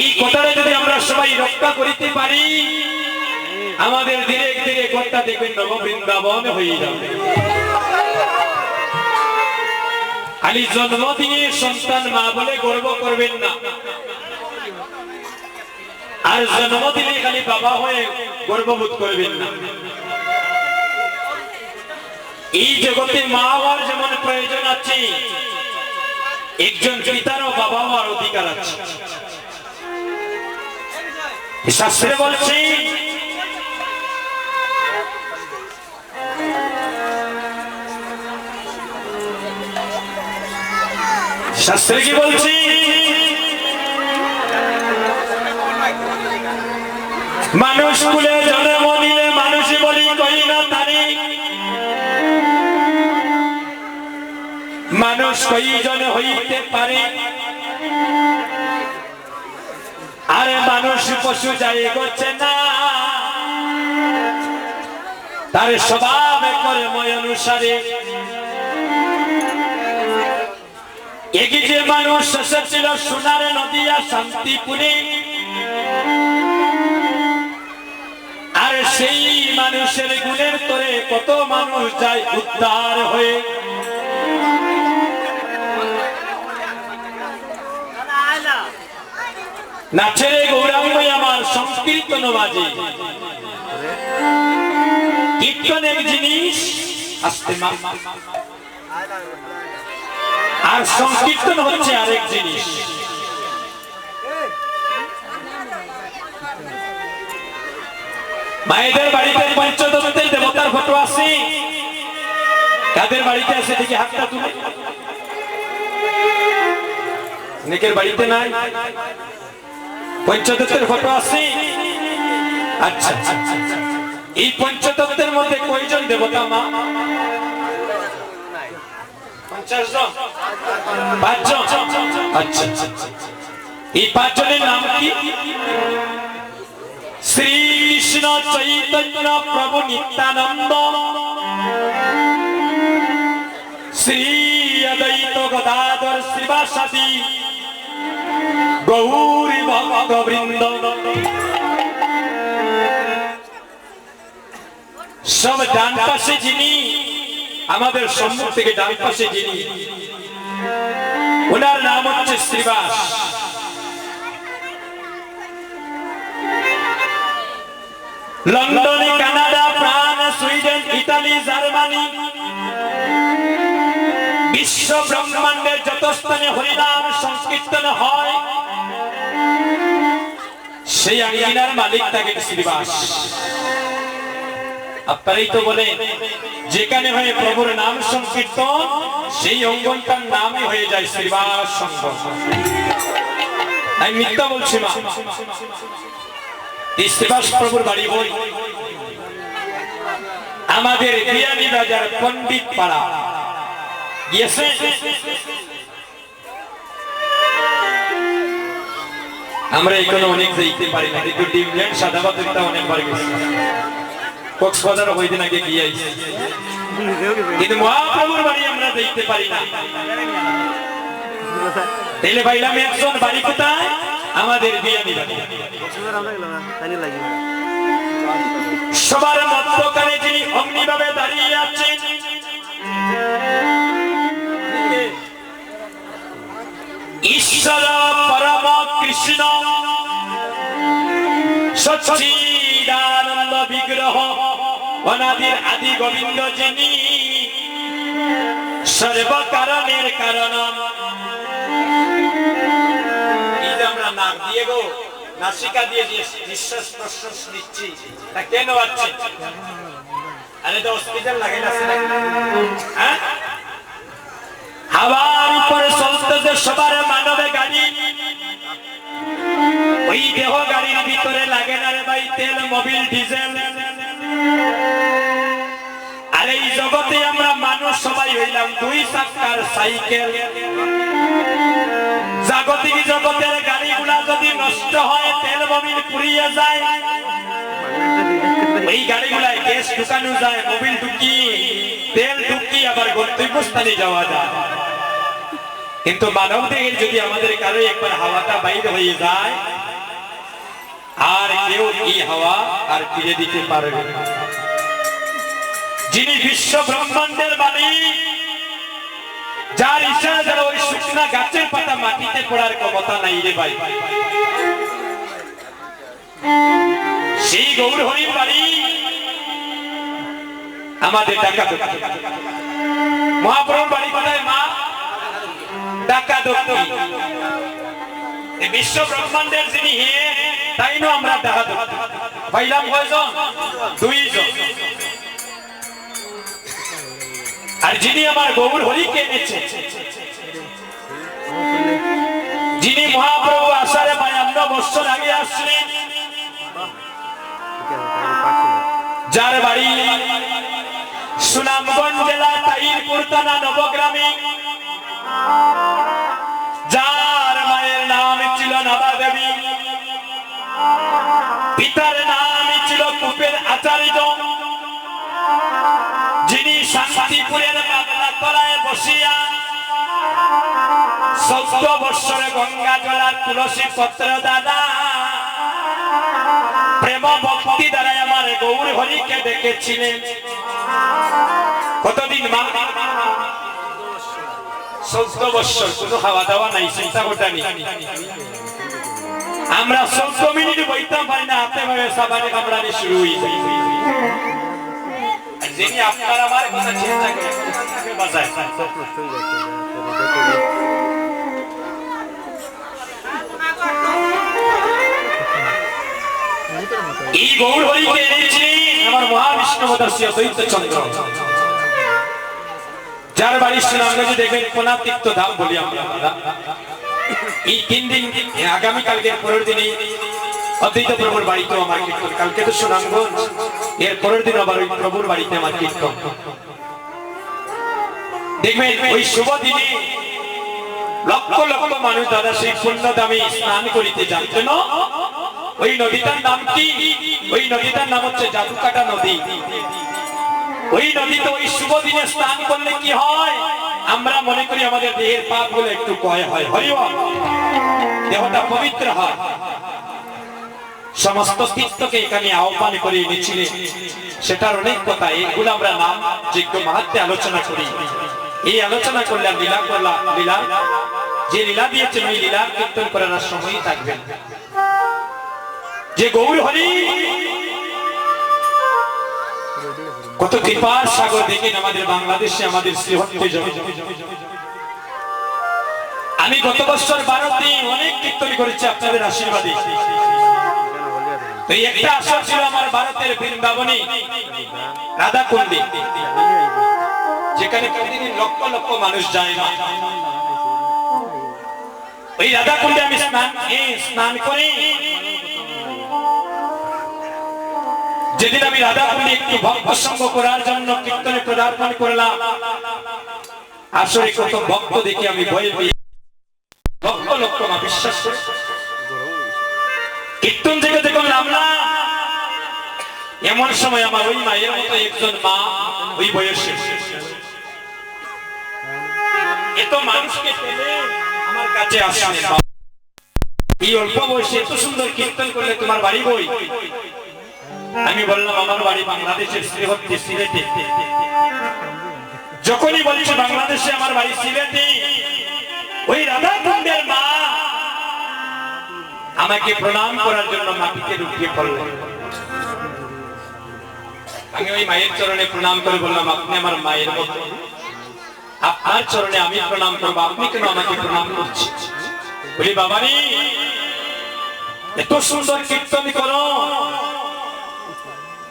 এই কথাটা যদি আমরা সবাই রক্ষা করিতে পারি, আমাদের ধীরে ধীরে কথা দেখবেন নববৃন্দাবন হয়ে যাবে। খালি জন্মদিনে সন্তান মা বলে গর্ব করবেন না। আর জন্মদিনে খালি বাবা হয়ে গর্ববোধ করবেন না। এই জগতে মা হওয়ার যেমন প্রয়োজন আছে একজন পিতারও বাবা হওয়ার অধিকার আছে। শাস্ত্রে বলছে, শাস্ত্রে কি বলছি? মানুষ কুলে জন্ম নিলে মানুষই বলি কই না তারি। মানুষ কইজন হইতে পারে? আরে মানুষ পশু যাই করছে না। তার স্বভাব কর্ময় অনুসারে। এগিয়ে যে মানুষ এসেছিল সোনার নদিয়া শান্তিপুরে, আর সেই মানুষের গুণের তোরে কত মানুষ যায় উদ্ধার হয়ে। নাচের গৌরাঙ্গই আমার সংকীর্তন বাজে। জিনিস আসতে আর সংকীর্তন হচ্ছে আরেক জিনিস। মায়েদের বাড়িতে পঞ্চদত্তের দেবতার ফটো আছে। কাদের বাড়িতে আছে দেখি হাতটা তুলে। অনেকের বাড়িতে নাই। পঞ্চদত্তের ফটো আছে? আচ্ছা এই পঞ্চতত্ত্বের মধ্যে কয়জন দেবতা মা? আচ্ছা এই পাঁচজনের নাম কি? শ্রী কৃষ্ণ চৈতন্য প্রভু নিত্যানন্দ। শ্রী অদ্বৈত গদাধর শিবাসাদী। গৌরী ভক্ত বৃন্দ। সব ডান পাশে যিনি, আমাদের সম্মুখ থেকে ডান পাশে যিনি, ওনার নাম হচ্ছে Shribas. London, Canada, France, Sweden, Italy, Germany, বিশ্ব ব্রহ্মাণ্ডের যত স্থানে হরিনাম সংকীর্তন হয় সেই আঙ্গিনার মালিক তাকে শ্রীবাস আপনারাই তো বলে, যেখানে হয় প্রভুর নাম সংকীর্তন, সেই অঙ্গনটার নামই হয়ে যায় শ্রীবাস আমি মিথ্যা বলছি মা। এই শ্রীবাস প্রভুর বাড়ি বই। আমাদের বিয়ানি বাজার পণ্ডিত পাড়া গিয়েছে? আমরা এখানে অনেক যাইতে পারি না, কিন্তু ডিমল্যান্ড সাদা বাতিলটা অনেকবার গেছি। কক্সবাজার ওই দিন আগে গিয়ে কিন্তু মহাপ্রভুর বাড়ি আমরা দেখতে পারি না। তাইলে ভাইলাম, একজন বাড়ি কোথায়? আমাদের বিয়ানি বাড়ি সবার মধ্যখানে যিনি অগ্নিভাবে দাঁড়িয়ে আছেন, ঈশ্বর পরম কৃষ্ণ। সচ্চিদানন্দ বিগ্রহ, অনাদির আদি গোবিন্দ যিনি সর্বকারণের কারণ। আমরা নাক দিয়ে গো, নাসিকা দিয়ে যে নিঃশ্বাস প্রশ্বাস নিচ্ছি, তা কেন হচ্ছে আরে তো লাগে না হ্যাঁ? হাওয়ার উপরে চলতেছে সবার মানবে গাড়ি, ওই দেহ গাড়ির ভিতরে তেল, মোবিল, ডিজেল। আর এই জগতে আমরা মানুষ সবাই হইলাম দুই চাকার সাইকেল। জাগতিক জগতের যদি নষ্ট হয়, তেল, মোবিল পুড়িয়ে যায়। এই গাড়িগুলায় গ্যাস ঢুকানো যায়, মোবিল ঢুকিয়ে তেল ঢুকিয়ে আবার গন্তব্যস্থানে যাওয়া যায়। কিন্তু মানব দেহের যদি আমাদের কারও একবার হাওয়াটা বাইরে হয়ে যায় আর কেউ এই হাওয়া আর ফিরে দিতে পারবে না। যিনি বিশ্ব ব্রহ্মাণ্ডের মালিক যার ইচ্ছা যারা ওই শুকনা গাছের পাতা মাটিতে পড়ার ক্ষমতা নাই রে ভাই। সেই গৌর হরির বাড়ি আমাদের টাকা মহাপ্রভুর বাড়ি কোথায় মা? টাকা দক্ষিণ। বিশ্ব ব্রহ্মাণ্ডের যিনি হে তাই না আমরা টাকা পাইলাম কয়জন? দুইজন। আর যিনি আমার গৌর হরিকে এনেছে, যিনি মহাপ্রভু আষাঢ়ে বায়ান্ন বছর আগে আসলেন যার বাড়ি সুনামগঞ্জ জেলা তাইরপুর থানা নবগ্রামে। যার মায়ের নাম ছিল নবা দেবী পিতার নাম ছিল কুপের আচার্য। যিনি শান্তিপুরের বাংলা তলায় বসিয়া চৌদ্দ বৎসরে গঙ্গা জলার তুলসী পত্র দাদা, প্রেম ভক্তি দ্বারা আমার গৌর হরিকে ডেকেছিলেন কতদিন মা? চৌদ্দ বৎসর, কোনো খাওয়া দাওয়া নাই, চিন্তা করতে আমরা চৌদ্দ মিনিট বইতাম পারি না, হাতে ভাবে সাবানে কামড়ানি শুরু হয়ে যায়। যিনি আপনার আমার কথা চিন্তা করে যার বাড়ি সুনামগঞ্জে দেখবেন কোনাতীর্থ ধাম বলি আমরা। এই তিন দিন আগামী কালকের পরের দিনে অদ্বৈত প্রভুর বাড়িতে আমার কীর্তন। কালকে তো সুনামগঞ্জ, এর পরের দিন আবার ওই প্রভুর বাড়িতে আমার কীর্তন। দেখবেন, ওই শুভ দিনে লক্ষ লক্ষ মানুষ দাদা সেই পুণ্য দামে স্নান করিতে যান। কেন? ওই নদীটার নাম কি? ওই নদীটার নাম হচ্ছে জাদুকাটা নদী। ওই নদীতে ওই শুভ দিনে স্নান করলে কি হয়? আমরা মনে করি আমাদের দেহের পাপগুলো একটু কয় হয় হরিও দেহটা পবিত্র হয়। সমস্ত তীর্থকে এখানে আহ্বান করে এনেছিলেন সেটার অনেক কথা, এগুলো আমরা নাম যোগ্য মাহাত্মে আলোচনা করি। এই আলোচনা করলে আর লীলা করলাম, লীলা। যে লীলা দিয়েছেন, ওই লীলা কীর্তন করার সময় থাকবেন যে গৌর হরি কত কৃপার সাগর দেখেন আমাদের বাংলাদেশে আমাদের আমি গত বছর ভারতে অনেক কীর্তন করেছি আপনাদের আশীর্বাদে। আমার যেখানে লক্ষ লক্ষ মানুষ যায় রাধা আমি স্নান স্নান করে যেদিন আমি রাধা কুণ্ডে একটু ভক্ত সঙ্গ করার জন্য কীর্তনে পদার্পণ করলাম আসলে কত ভক্ত দেখে আমি ভয় পেয়ে লক্ষ লক্ষ মা বিশ্বাস করে। কীর্তন থেকে দেখুন নামলাম এমন সময় আমার ওই মায়ের মতো একজন মা ওই বয়সে। এত মানুষকে পেলে আমার কাছে আসে। এই অল্প বয়সে এত সুন্দর কীর্তন করলে তোমার বাড়ি বই? আমি বললাম, আমার বাড়ি বাংলাদেশের শ্রীহট্টে সিলেটে। যখনই বলছি বাংলাদেশে আমার বাড়ি সিলেটে, ওই রাধা কুণ্ডের মা আমাকে প্রণাম করার জন্য মাটিতে লুকিয়ে পড়লেন আমি ওই মায়ের চরণে প্রণাম করে বললাম, আপনি আমার মায়ের মতো। আপনার চরণে আমি প্রণাম করব, আপনি কেন আমাকে প্রণাম করছেন? বলি বাবানি এত সুন্দর কীর্তন করো।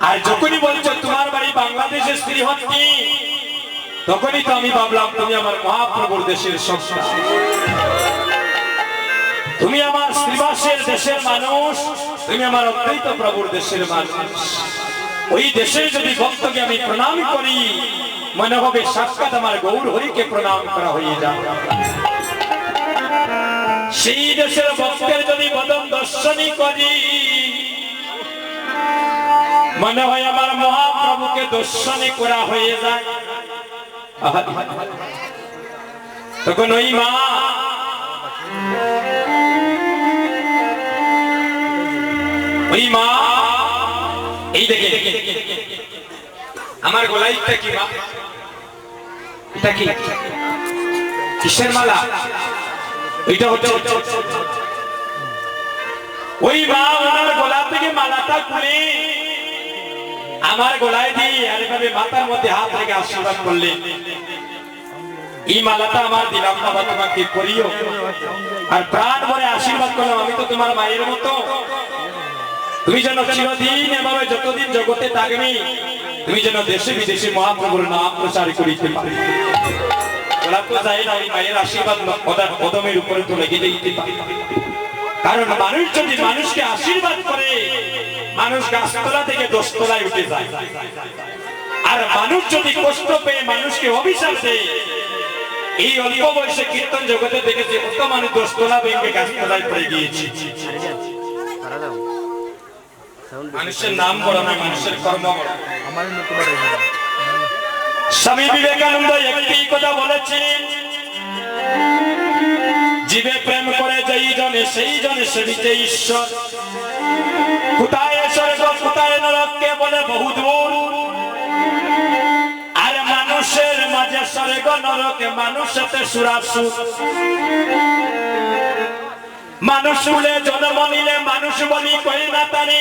আর যখনই বলছো তোমার বাড়ি বাংলাদেশের স্ত্রী কি তখনই তো আমি ভাবলাম তুমি আমার মহাপ্রভুর দেশের তুমি আমার শ্রীবাসের দেশের মানুষ, তুমি আমার অদ্বৈত প্রভুর দেশের মানুষ। ওই দেশে যদি ভক্তকে আমি প্রণাম করি, মনে হবে সাক্ষাৎ আমার গৌর হরিকে প্রণাম করা হয়ে যাবে সেই দেশের ভক্তের যদি বদন দর্শনই করি মনে হয় আমার মহাপ্রভুকে দর্শনে করা হয়ে যায়। তখন ওই মা ওই মা, এই দেখে আমার গলায় কি মা? এটা কি? কিসের মালা? এটা হতে হচ্ছে ওই মা ওনার গলা থেকে মালাটা খুলে আমার গলায় দিয়ে আর এভাবে মাথার মধ্যে হাত রেখে আশীর্বাদ করলেন যতদিন জগতে মহাপ্রভুর নাম প্রচার করিতে যায় না মায়ের আশীর্বাদ কদমের উপরে তো লেগে পারে। কারণ মানুষ যদি মানুষকে আশীর্বাদ করে মানুষ গাছতলা থেকে দশতলায় উঠে যায়। আর মানুষ যদি কষ্ট পেয়ে মানুষকে অভিশাপ দেয়, এই অল্প বয়সে কীর্তন জগতে দেখেছে, কত মানুষ দশতলা ভেঙে গাছতলায় পড়ে গিয়েছে। মানুষের নাম বড় না মানুষের কর্ম স্বামী বিবেকানন্দ একটি কথা বলেছেন জীবে প্রেম করে যেই জনে, সেই জনে সেবিতে ঈশ্বর। কোথায় নরককে বলে বহু দূর আর মানুষের মাঝে স্বর্গ, নরকে মানুষেতে সুরাসু। মানুষ বলে জন্ম নিলে মানুষ বলি কই না তারে।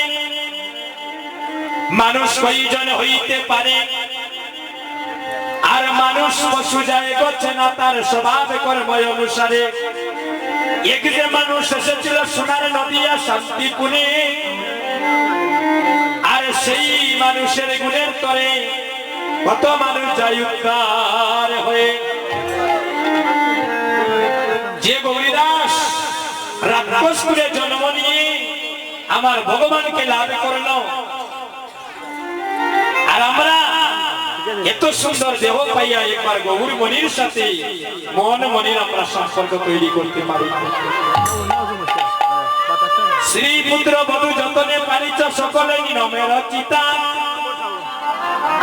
মানুষ কইজন হইতে পারে? আর মানুষ পশু যায় করছে না তার স্বভাব কর্ম অনুসারে। এক যে মানুষ এসেছিল সোনার নদিয়া শান্তিপুরে সেই মানুষের গুণের তরে কত মানুষ যায় উদ্ধার হয়ে। যে গৌরীদাস রাক্ষসপুরে জন্ম নিয়ে আমার ভগবানকে লাভ করল। আর আমরা এত সুন্দর দেহ পাইয়া একবার গৌর মনির সাথে মন মনির আমরা সম্পর্ক তৈরি করতে পারি। শ্রী পুত্র বধু যতনে পারিছ সকলে নমের চিতা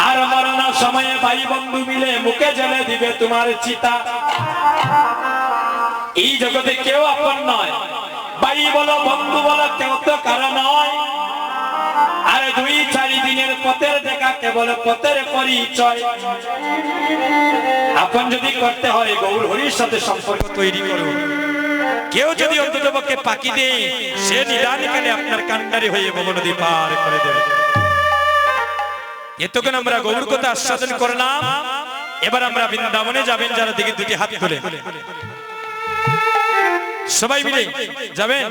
আর মরণ সময়ে ভাই বন্ধু মিলে মুখে জেলে দিবে তোমার চিতা। এই জগতে কেউ আপন নয়। ভাই বলো, বন্ধু বলো, কেউ তো কারও নয়। আর দুই চারি দিনের পথের দেখা কেবল পথের পরিচয়। আপন যদি করতে হয়, গৌর হরির সাথে সম্পর্ক তৈরি করুন কেউ যদি অন্তত পক্ষে পাকি দেয়, সে নিদানিকালে আপনার কান্ডারি হয়ে ভবনদী পার করে দেবে। এতক্ষণ আমরা গৌর কথা আশ্বাসন করলাম। এবার আমরা বৃন্দাবনে যাবেন, যারা দিকে দুটি হাত তুলে। সবাই মিলে যাবেন?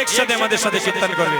একসাথে আমাদের সাথে কীর্তন করবে।